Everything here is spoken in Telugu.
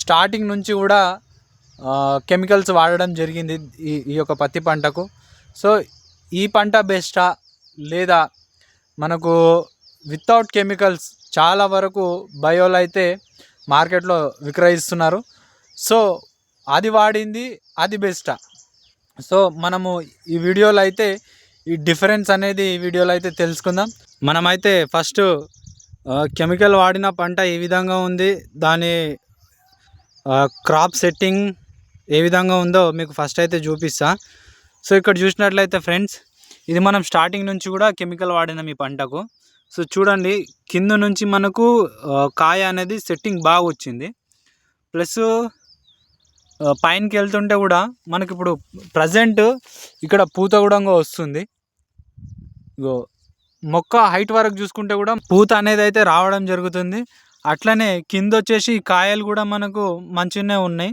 స్టార్టింగ్ నుంచి కూడా కెమికల్స్ వాడడం జరిగింది ఈ ఈ యొక్క పత్తి పంటకు. సో ఈ పంట బెస్టా? లేదా మనకు వితౌట్ కెమికల్స్ చాలా వరకు బయోలు అయితే మార్కెట్లో విక్రయిస్తున్నారు. సో అది వాడింది అది బెస్టా? సో మనము ఈ వీడియోలో అయితే ఈ డిఫరెన్స్ అనేది ఈ వీడియోలో అయితే తెలుసుకుందాం. మనమైతే ఫస్ట్ కెమికల్ వాడిన పంట ఈ విధంగా ఉంది దాని క్రాప్ సెట్టింగ్ ఏ విధంగా ఉందో మీకు ఫస్ట్ అయితే చూపిస్తా. సో ఇక్కడ చూసినట్లయితే ఫ్రెండ్స్ ఇది మనం స్టార్టింగ్ నుంచి కూడా కెమికల్ వాడినాం ఈ పంటకు. సో చూడండి కింద నుంచి మనకు కాయ అనేది సెట్టింగ్ బాగా వచ్చింది. ప్లస్ పైనకి వెళ్తుంటే కూడా మనకి ఇప్పుడు ప్రజెంట్ ఇక్కడ పూత కూడా వస్తుంది. ఇగో మొక్క హైట్ వరకు చూసుకుంటే కూడా పూత అనేది అయితే రావడం జరుగుతుంది. అట్లనే కింద వచ్చేసి కాయలు కూడా మనకు మంచిగానే ఉన్నాయి.